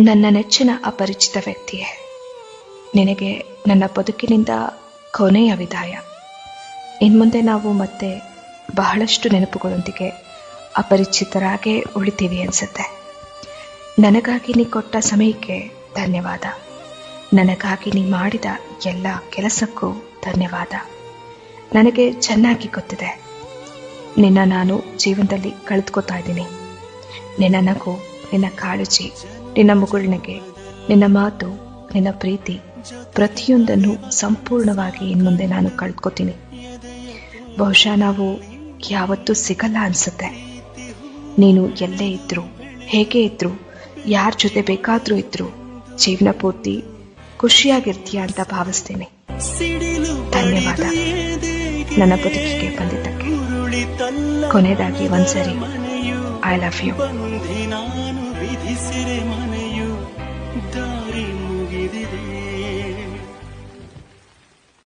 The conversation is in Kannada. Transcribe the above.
ನನ್ನ ನೆಚ್ಚಿನ ಅಪರಿಚಿತ ವ್ಯಕ್ತಿಯೇ. ನಿನಗೆ ನನ್ನ ಬದುಕಿನಿಂದ ಕೊನೆಯ ವಿದಾಯ. ಇನ್ಮುಂದೆ ನಾವು ಮತ್ತೆ ಬಹಳಷ್ಟು ನೆನಪುಗಳೊಂದಿಗೆ ಅಪರಿಚಿತರಾಗೇ ಉಳಿತೀವಿ ಅನ್ಸುತ್ತೆ. ನನಗಾಗಿ ನೀ ಕೊಟ್ಟ ಸಮಯಕ್ಕೆ ಧನ್ಯವಾದ. ನನಗಾಗಿ ನೀ ಮಾಡಿದ ಎಲ್ಲ ಕೆಲಸಕ್ಕೂ ಧನ್ಯವಾದ. ನನಗೆ ಚೆನ್ನಾಗಿ ಗೊತ್ತಿದೆ. ನಿನ್ನ ನಾನು ಜೀವನದಲ್ಲಿ ಕಳೆದುಕೊತಾ ಇದ್ದೀನಿ. ನಿನ್ನ ನಗು, ನಿನ್ನ ಕಾಳಜಿ ನಿನ್ನ ಮುಗುಳ್ನಗೆ, ನಿನ್ನ ಮಾತು, ನಿನ್ನ ಪ್ರೀತಿ ಪ್ರತಿಯೊಂದನ್ನು ಸಂಪೂರ್ಣವಾಗಿ ಇನ್ಮುಂದೆ ನಾನು ಕಳ್ಕೊತೀನಿ. ಬಹುಶಃ ನಾವು ಯಾವತ್ತೂ ಸಿಗಲ್ಲ ಅನ್ಸುತ್ತೆ. ನೀನು ಎಲ್ಲೇ ಇದ್ರು, ಹೇಗೆ ಇದ್ರು, ಯಾರ ಜೊತೆ ಬೇಕಾದ್ರೂ ಇದ್ರು, ಜೀವನ ಪೂರ್ತಿ ಖುಷಿಯಾಗಿರ್ತೀಯ ಅಂತ ಭಾವಿಸ್ತೀನಿ. ಧನ್ಯವಾದ. ನನ್ನ ಬದುಕಿಗೆ ಬಂದಿದ್ದಕ್ಕೆ. ಕೊನೆಯದಾಗಿ ಒಂದ್ಸರಿ ಐ ಲವ್ ಯು ನಾನು ವಿಧಿಸಿರೆ ಮನೆಯು